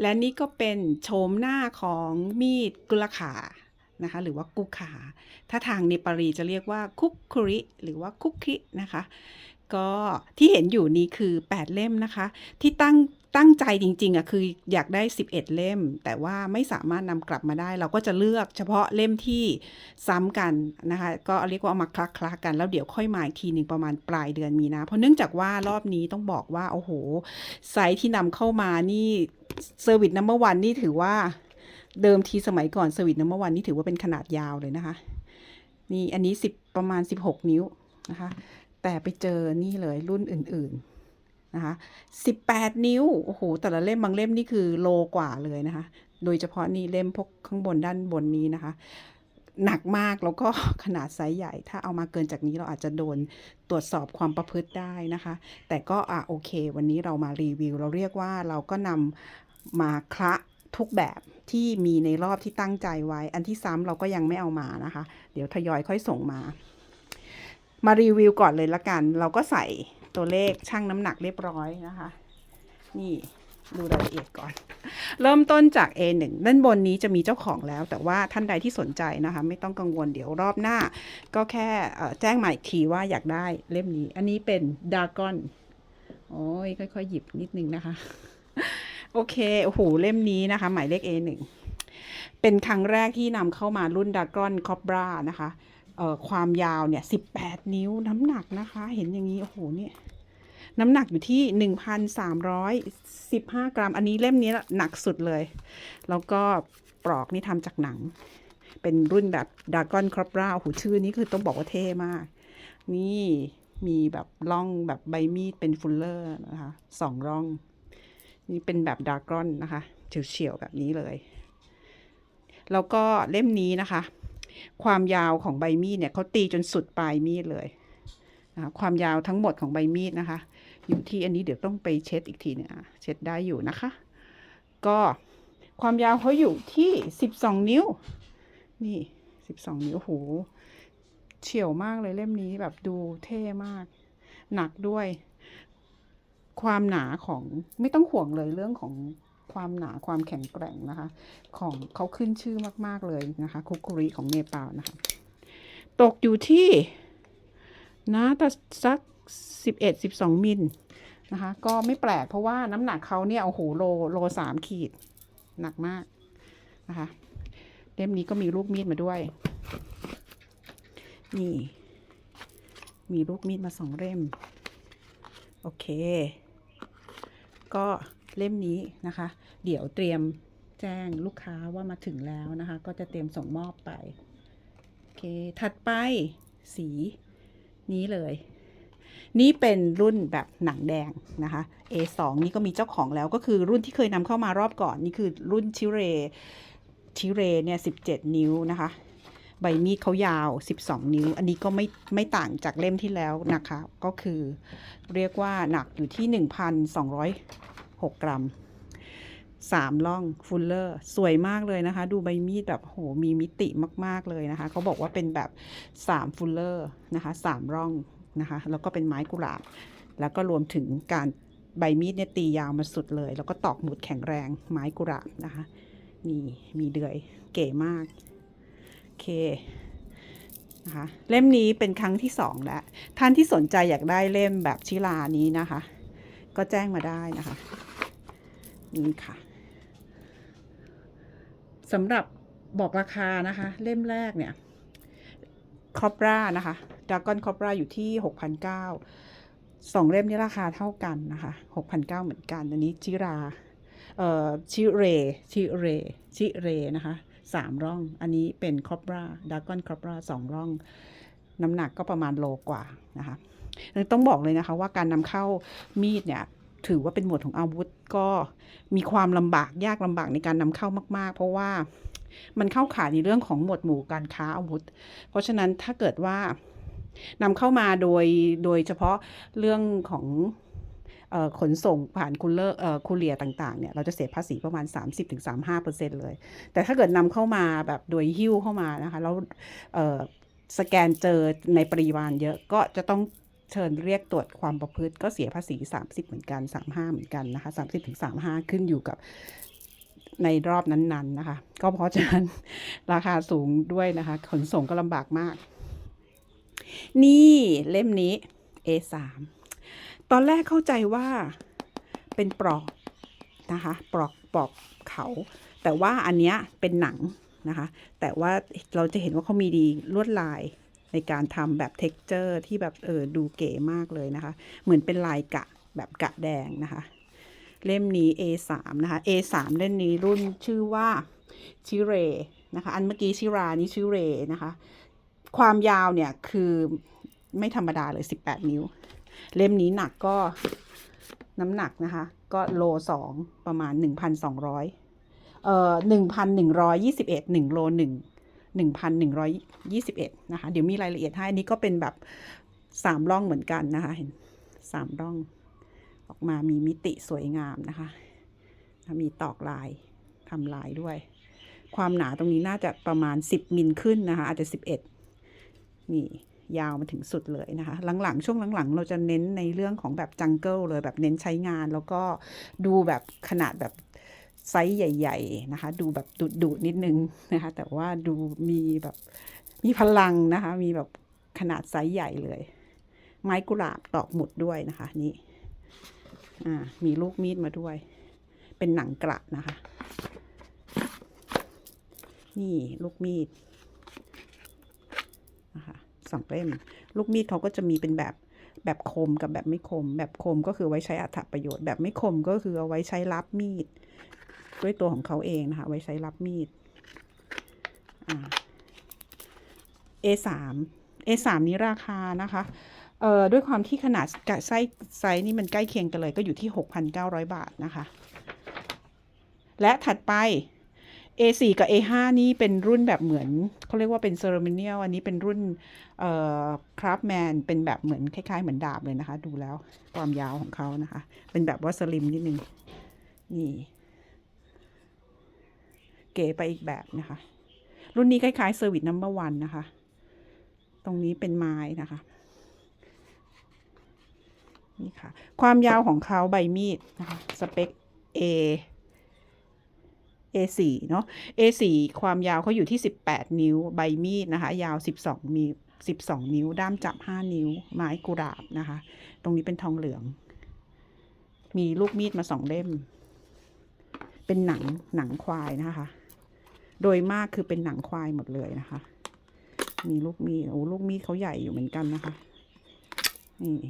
และนี่ก็เป็นโฉมหน้าของมีดกุลขานะคะหรือว่ากุขา ถ้าทางเนปาลีจะเรียกว่าคุกคุริ หรือว่าคุกคินะคะ ก็ที่เห็นอยู่นี้คือ 8 เล่มนะคะ ที่ตั้งตั้งใจจริงๆอะคืออยากได้ 11 เล่ม แต่ว่าไม่สามารถนำกลับมาได้ เราก็จะเลือกเฉพาะเล่มที่ซ้ำกันนะคะ ก็เรียกว่าเอามาคลักคลักกัน แล้วเดี๋ยวค่อยมาอีกทีหนึ่งประมาณปลายเดือนมีนาเพราะเนื่องจากว่ารอบนี้ต้องบอกว่า โอ้โห ไซส์ที่นำเข้ามานี่เซอร์วิสนัมเบอร์วันนี่ถือว่าเดิมทีสมัยก่อนเซอร์วิสนัมเบอร์วันนี่ถือว่าเป็นขนาดยาวเลยนะคะ นี่อันนี้ 10 ประมาณ 16 นิ้วนะคะ แต่ไปเจอนี่เลยรุ่นอื่นๆนะคะ18นิ้ว โอ้โห แต่ละเล่มบางเล่มนี่คือโลกว่าเลยนะคะ โดยเฉพาะนี่เล่มพวกข้างบนด้านบนนี้นะคะ หนักมากแล้วก็ขนาดไซส์ใหญ่ ถ้าเอามาเกินจากนี้เราอาจจะโดนตรวจสอบความประพฤติได้นะคะ แต่ก็อะโอเค วันนี้เรามารีวิว เราเรียกว่าเราก็นำมาคละทุกแบบที่มีในรอบที่ตั้งใจไว้ อันที่ซ้ำเราก็ยังไม่เอามานะคะ เดี๋ยวทยอยค่อยส่งมา มารีวิวก่อนเลยละกัน เราก็ใส่ตัวเลขชั่งน้ำหนักเรียบร้อยนะคะ นี่ดูรายละเอียดก่อน เริ่มต้นจาก A1 ด้านบนนี้จะมีเจ้าของแล้ว แต่ว่าท่านใดที่สนใจนะคะ ไม่ต้องกังวลเดี๋ยวรอบหน้า ก็แค่แจ้งมาอีกทีว่าอยากได้เล่มนี้ อันนี้เป็นดากอนโอ้ยค่อยๆ หยิบนิดนึงนะคะ โอเค โอ้โห เล่มนี้นะคะ หมายเลข A1 เป็นครั้งแรกที่นำเข้ามารุ่นดากอนคอบรานะคะ ความยาวเนี่ย18นิ้วน้ำหนักนะคะ เห็นอย่างนี้โอ้โหเนี่ยน้ำหนักอยู่ที่1,315กรัม อันนี้เล่มนี้หนักสุดเลย แล้วก็ปลอกนี่ทำจากหนัง เป็นรุ่นแบบดากอนครอปราโอ้โหชื่อนี้คือต้องบอกว่าเท่มาก นี่มีแบบร่องแบบใบมีดเป็นฟุลเลอร์นะคะสองร่อง นี่เป็นแบบดากอนนะคะเฉียวๆแบบนี้เลย แล้วก็เล่มนี้นะคะ ความยาวของใบมีดเนี่ยเขาตีจนสุดปลายมีดเลยนะคะความยาวทั้งหมดของใบมีดนะคะ อยู่ที่อันนี้เดี๋ยวต้องไปเช็ดอีกทีเนี่ยเช็ดได้อยู่นะคะ ก็ความยาวเขาอยู่ที่สิบสองนิ้ว นี่สิบสองนิ้วโอ้โหเฉียวมากเลยเล่มนี้แบบดูเท่มาก หนักด้วย ความหนาของไม่ต้องห่วงเลยเรื่องของ ความหนาความแข็งแกร่งนะคะ ของเขาขึ้นชื่อมากๆเลยนะคะ คุกุริของเนปาลนะคะ ตกอยู่ที่นะแต่สักสิบเอ็ดสิบสองมิลนะคะ ก็ไม่แปลกเพราะว่าน้ำหนักเขาเนี่ยโอ้โหโลโลสามขีด หนักมากนะคะ เล่มนี้ก็มีลูกมีดมาด้วย นี่ มีลูกมีดมาสองเล่ม โอเค ก็ เล่มนี้นะคะ เดี๋ยวเตรียมแจ้งลูกค้าว่ามาถึงแล้วนะคะ ก็จะเตรียมส่งมอบไป โอเค ถัดไปสีนี้เลย นี่เป็นรุ่นแบบหนังแดงนะคะ A2 นี่ก็มีเจ้าของแล้วก็คือรุ่นที่เคยนำเข้ามารอบก่อน นี่คือรุ่นชิเรชิเรเนี่ย17 นิ้วนะคะใบมีดเขายาว 12 นิ้ว อันนี้ก็ไม่ไม่ต่างจากเล่มที่แล้วนะคะ ก็คือเรียกว่าหนักอยู่ที่ 6 กรัมสามล่องฟุลเลอร์สวยมากเลยนะคะ ดูใบมีดแบบโหมีมิติมากๆเลยนะคะ เขาบอกว่าเป็นแบบ 3ฟุลเลอร์นะคะสามร่องนะคะ แล้วก็เป็นไม้กุหลาบ แล้วก็รวมถึงการใบมีดเนี่ยตียาวมาสุดเลย แล้วก็ตอกหมุดแข็งแรงไม้กุหลาบนะคะนี่มีเดือยเก๋มากโอเคนะคะเล่มนี้เป็นครั้งที่สองแล้ว ท่านที่สนใจอยากได้เล่มแบบชิลานี้นะคะ ก็แจ้งมาได้นะคะ นี่ค่ะสำหรับบอกราคานะคะ เล่มแรกเนี่ยคอปรานะคะดากอนคอปราอยู่ที่6,900สองเล่มนี้ราคาเท่ากันนะคะ6,900เหมือนกัน อันนี้จิราเอ่อชิเรชิเรชิเรนะคะสามร่อง อันนี้เป็นคอปราดากอนคอปราสองร่อง น้ำหนักก็ประมาณโลกว่านะคะต้องบอกเลยนะคะว่าการนำเข้ามีดเนี่ย ถือว่าเป็นหมวดของอาวุธก็มีความลำบากยากลำบากในการนำเข้ามากๆ เพราะว่ามันเข้าข่ายในเรื่องของหมวดหมู่การค้าอาวุธ เพราะฉะนั้นถ้าเกิดว่านำเข้ามาโดยโดยเฉพาะเรื่องของออขนส่งผ่านคูลเลอร์คูเลียต่างๆเนี่ยเราจะเสียภาษีประมาณ 30-35%เลย แต่ถ้าเกิดนำเข้ามาแบบโดยหิ้วเข้ามานะคะแล้วสแกนเจอในปริมาณเยอะก็จะต้อง เชิญเรียกตรวจความประพฤติก็เสียภาษี 30 เหมือนกัน 35 เหมือนกันนะคะ 30-35 ขึ้นอยู่กับในรอบนั้นๆนะคะ ก็เพราะฉะนั้นราคาสูงด้วยนะคะ ขนส่งก็ลำบากมาก นี่เล่มนี้ A3 ตอนแรกเข้าใจว่าเป็นปลอกนะคะปลอกปลอกเขา แต่ว่าอันเนี้ยเป็นหนังนะคะ แต่ว่าเราจะเห็นว่าเขามีดีลวดลาย ในการทำแบบ t e x t อร์ที่แบบเออดูเก๋มากเลยนะคะ เหมือนเป็นลายกะแบบกะแดงนะคะ เล่มนี้ A3 นะคะ A3 เล่มนี้รุ่นชื่อว่าชิเรนะคะ อันเมื่อกี้ชิรานี่ชิเรนะคะ ความยาวเนี่ยคือไม่ธรรมดาเลย 18 นิ้ว เล่มนี้หนักก็น้ำหนักนะคะ ก็โลสองประมาณ 1,200 เอ่อ 1,121 1โล1 1,121 นะคะ เดี๋ยวมีรายละเอียดให้ อันนี้ก็เป็นแบบ 3 ร่องเหมือนกันนะคะ เห็น 3 ร่อง ออกมามีมิติสวยงามนะคะ มีตอกลายทำลายด้วย ความหนาตรงนี้น่าจะประมาณ 10 มิลขึ้นนะคะ อาจจะ 11 นี่ยาวมาถึงสุดเลยนะคะ หลังๆ ช่วงหลังๆ เราจะเน้นในเรื่องของแบบจังเกิลเลยแบบเน้นใช้งานแล้วก็ดูแบบขนาดแบบ ไซส์ใหญ่ ๆ นะคะ ดูแบบดุๆนิดนึงนะคะ แต่ว่าดูมีแบบมีพลังนะคะ มีแบบขนาดไซส์ใหญ่เลย ไม้กุหลาบตอกหมุดด้วยนะคะนี่อ่ามีลูกมีดมาด้วย เป็นหนังกระนะคะ นี่ลูกมีดนะคะสองเล่มลูกมีดเขาก็จะมีเป็นแบบแบบคมกับแบบไม่คม แบบคมก็คือไว้ใช้อัฐประโยชน์ แบบไม่คมก็คือเอาไว้ใช้รับมีด ด้วยตัวของเขาเองนะคะ ไว้ใช้รับมีด A3 A3 นี้ราคานะคะเอ่อด้วยความที่ขนาดไซส์ไซส์นี่มันใกล้เคียงกันเลยก็อยู่ที่ 6,900 บาทนะคะ และถัดไป A4 กับ A5 นี่เป็นรุ่นแบบเหมือนเขาเรียกว่าเป็นเซอร์มิเนียลอันนี้เป็นรุ่นเอ่อคราฟแมนเป็นแบบเหมือนคล้าย ๆ เหมือนดาบเลยนะคะ ดูแล้วความยาวของเขานะคะ เป็นแบบว่าสลิมนิดนึงนี่ เก๋ไปอีกแบบนะคะ รุ่นนี้คล้ายๆเซอร์วิสนัมเบอร์วันนะคะ ตรงนี้เป็นไม้นะคะนี่ค่ะ ความยาวของเขาใบมีดนะคะ สเปค A A4 เนาะ A4 ความยาวเขาอยู่ที่ 18 นิ้ว ใบมีดนะคะ ยาว 12นิ้ว12 นิ้ว ด้ามจับ 5 นิ้ว ไม้กุหลาบนะคะ ตรงนี้เป็นทองเหลือง มีลูกมีดมาสองเล่ม เป็นหนังหนังควายนะคะ โดยมากคือเป็นหนังควายหมดเลยนะคะ มีลูกมีโอ้ลูกมีเขาใหญ่อยู่เหมือนกันนะคะ นี่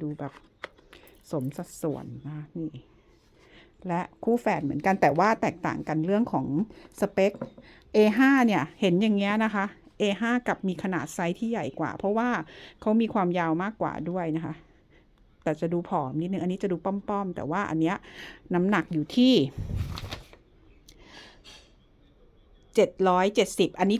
ดูแบบสมสัดส่วนนะคะนี่ และคู่แฝดเหมือนกันแต่ว่าแตกต่างกันเรื่องของสเปค A5 เนี่ยเห็นอย่างเงี้ยนะคะ A5 กับมีขนาดไซส์ที่ใหญ่กว่า เพราะว่าเขามีความยาวมากกว่าด้วยนะคะ แต่จะดูผอมนิดนึง อันนี้จะดูป้อมๆ แต่ว่าอันเนี้ยน้ำหนักอยู่ที่ 770 อันนี้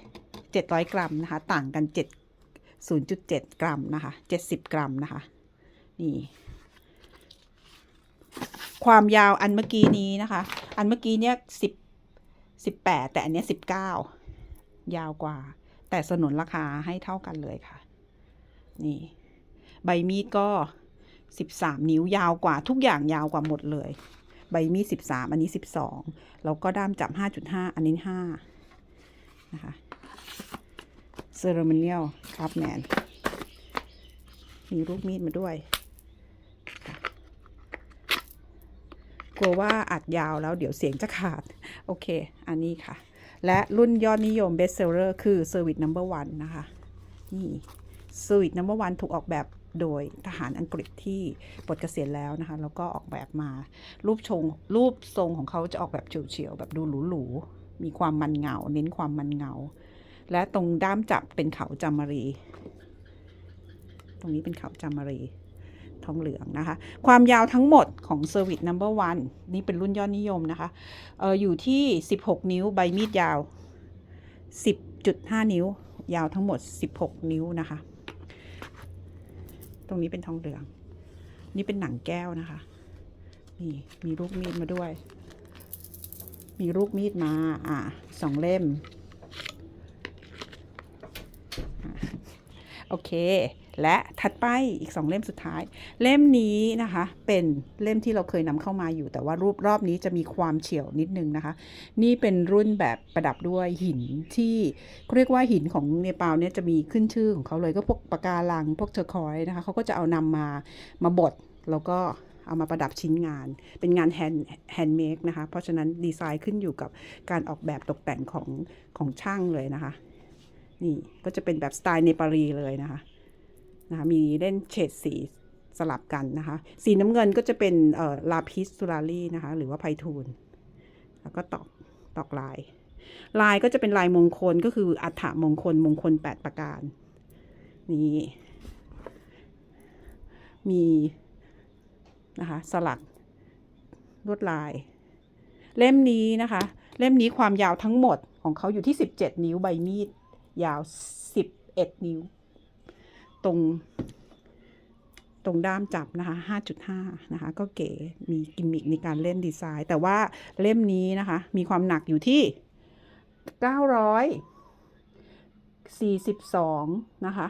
700 700 กรัมนะคะ ต่างกัน 7 0.7 กรัมนะคะ 70 กรัมนะคะ นี่ ความยาวอันเมื่อกี้นี้นะคะ อันเมื่อกี้เนี่ยสิบสิบแปดแต่อันเนี้ยสิบเก้ายาวกว่า แต่สนนราคาให้เท่ากันเลยค่ะ นี่ ใบมีดก็สิบสามนิ้วยาวกว่า ทุกอย่างยาวกว่าหมดเลย ใบมีดสิบสามอันนี้สิบสองแล้วก็ด้ามจับห้าจุดห้าอันนี้ห้านะคะเซอร์เมเนียลครับแมนมีลูกมีดมาด้วยกลัวว่าอัดยาวแล้วเดี๋ยวเสียงจะขาด โอเค อันนี้ค่ะ และรุ่นยอดนิยม best seller คือ Service Number One นะคะ นี่ Service Number One ถูกออกแบบโดยทหารอังกฤษที่ปลดเกษียณแล้วนะคะ แล้วก็ออกแบบมา รูปชงรูปทรงของเขาจะออกแบบเฉียวๆแบบดูหรูๆมีความมันเงา เน้นความมันเงา และตรงด้ามจับเป็นเขาจามารี ตรงนี้เป็นเขาจามารีทองเหลืองนะคะ ความยาวทั้งหมดของ Service Number One นี่เป็นรุ่นยอดนิยมนะคะอออยู่ที่ 16 นิ้วใบมีดยาว 10.5 นิ้ว ยาวทั้งหมด 16 นิ้วนะคะ รงนี้เป็นทองเหลือง นี่เป็นหนังแก้วนะคะ นี่มีลูกมีดมาด้วย มีลูกมีดมา อ่าสองเล่มอะ โอเค และถัดไปอีก 2 เล่มสุดท้าย เล่มนี้นะคะ เป็นเล่มที่เราเคยนำเข้ามาอยู่ แต่ว่ารูปรอบนี้จะมีความเฉียวนิดนึงนะคะ นี่เป็นรุ่นแบบประดับด้วยหินที่เขาเรียกว่าหินของเนปาลเนี่ยจะมีขึ้นชื่อของเขาเลยก็พวกปะการัง พวกเทอร์คอยส์นะคะเขาก็จะเอานำมามาบดแล้วก็เอามาประดับชิ้นงาน เป็นงานแฮนด์แฮนด์เมดนะคะ เพราะฉะนั้นดีไซน์ขึ้นอยู่กับการออกแบบตกแต่งของของช่างเลยนะคะ นี่ก็จะเป็นแบบสไตล์เนปาลีเลยนะคะนะคะมีเล่นเฉดสีสลับกันนะคะ สีน้ำเงินก็จะเป็นเอ่อลาพิสซูราลีนะคะ หรือว่าไพทูลแล้วก็ตอกตอกลาย ลายก็จะเป็นลายมงคลก็คืออัฐมงคลมงคล 8 ประการ นี่มีนะคะสลักลวดลาย เล่มนี้นะคะ เล่มนี้ความยาวทั้งหมดของเขาอยู่ที่ 17 นิ้วใบมีด ยาว 11 นิ้ว ตรง ตรงด้ามจับนะคะ 5.5 นะคะ ก็เก๋มีกิมมิคในการเล่นดีไซน์ แต่ว่าเล่มนี้นะคะ มีความหนักอยู่ที่ 942 นะคะ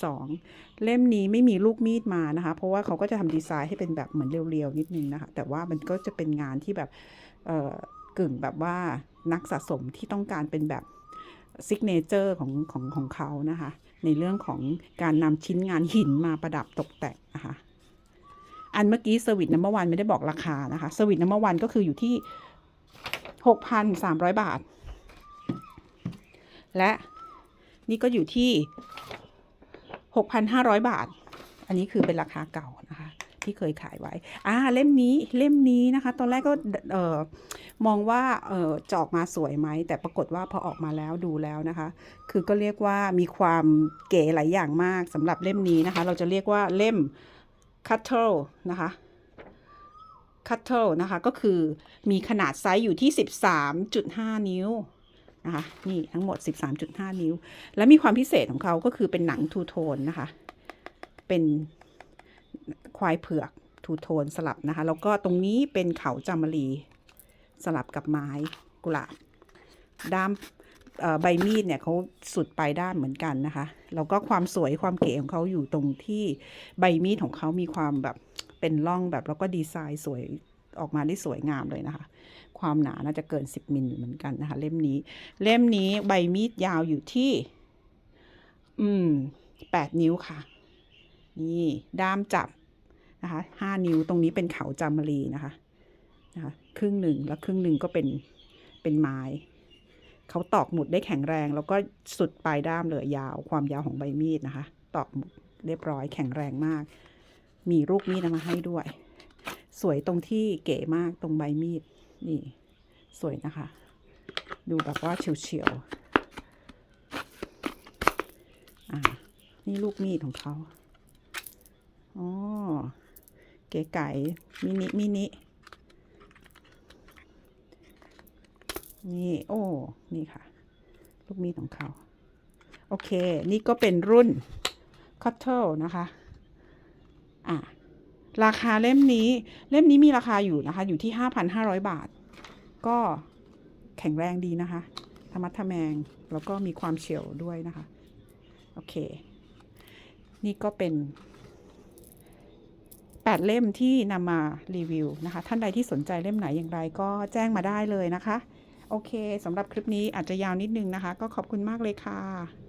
942 เล่มนี้ไม่มีลูกมีดมานะคะ เพราะว่าเขาก็จะทำดีไซน์ให้เป็นแบบเหมือนเรียวๆนิดนึงนะคะ แต่ว่ามันก็จะเป็นงานที่แบบเอ่อกึ่งแบบว่านักสะสมที่ต้องการเป็นแบบ ซิกเนเจอร์ของของของเขานะคะ ในเรื่องของการนำชิ้นงานหินมาประดับตกแต่งนะคะอันเมื่อกี้สวิตน้ำวันไม่ได้บอกราคานะคะสวิตน้ำวันก็คืออยู่ที่ 6,300 บาท และนี่ก็อยู่ที่ 6,500 บาท อันนี้คือเป็นราคาเก่า ที่เคยขายไว้อ่าเล่มนี้เล่มนี้นะคะ ตอนแรกก็เอ่อมองว่าเอ่อจะออกมาสวยไหม แต่ปรากฏว่าพอออกมาแล้วดูแล้วนะคะ คือก็เรียกว่ามีความเก๋หลายอย่างมากสำหรับเล่มนี้นะคะ เราจะเรียกว่าเล่ม Cuttle นะคะ Cuttle นะคะ ก็คือมีขนาดไซส์อยู่ที่ 13.5 นิ้วนะคะนี่ทั้งหมด 13.5 นิ้ว และมีความพิเศษของเขาก็คือเป็นหนังทูโทนนะคะ เป็น ควายเผือกทูโทนสลับนะคะ แล้วก็ตรงนี้เป็นเขาจามรี สลับกับไม้กุหลาบด้ามใบมีดเนี่ยเขาสุดปลายด้ามเหมือนกันนะคะ แล้วก็ความสวยความเก๋ของเขาอยู่ตรงที่ใบมีดของเขามีความแบบเป็นร่องแบบแล้วก็ดีไซน์สวยออกมาได้สวยงามเลยนะคะ ความหนาน่าจะเกิน 10มิลเหมือนกันนะคะ เล่มนี้ เล่มนี้ใบมีดยาวอยู่ที่ อืม8นิ้วค่ะ นี่ด้ามจับนะคะ5นิ้วตรงนี้เป็นเขาจามรีนะคะนะคะครึ่งหนึ่งแล้วครึ่งหนึ่งก็เป็นเป็นไม้เขาตอกหมุดได้แข็งแรง แล้วก็สุดปลายด้ามเลยยาวความยาวของใบมีดนะคะ ตอกหมุดเรียบร้อยแข็งแรงมาก มีลูกมีดมาให้ด้วย สวยตรงที่เก๋มากตรงใบมีดนี่สวยนะคะ ดูแบบว่าเฉียวๆอ่านี่ลูกมีดของเขา อ๋อ เก๋ไก่มินิ มินิ นี่ โอ้ นี่ค่ะ ลูกมีดของเขา โอเค นี่ก็เป็นรุ่น c u t t l e นะคะ อะ ราคาเล่มนี้ เล่มนี้มีราคาอยู่นะคะ อยู่ที่ 5,500 บาท ก็แข็งแรงดีนะคะ ธรรมัดทะแมง แล้วก็มีความเฉียวด้วยนะคะ โอเค นี่ก็เป็น 8 เล่มที่นำมารีวิวนะคะ ท่านใดที่สนใจเล่มไหนอย่างไรก็แจ้งมาได้เลยนะคะ โอเคสำหรับคลิปนี้อาจจะยาวนิดนึงนะคะ ก็ขอบคุณมากเลยค่ะ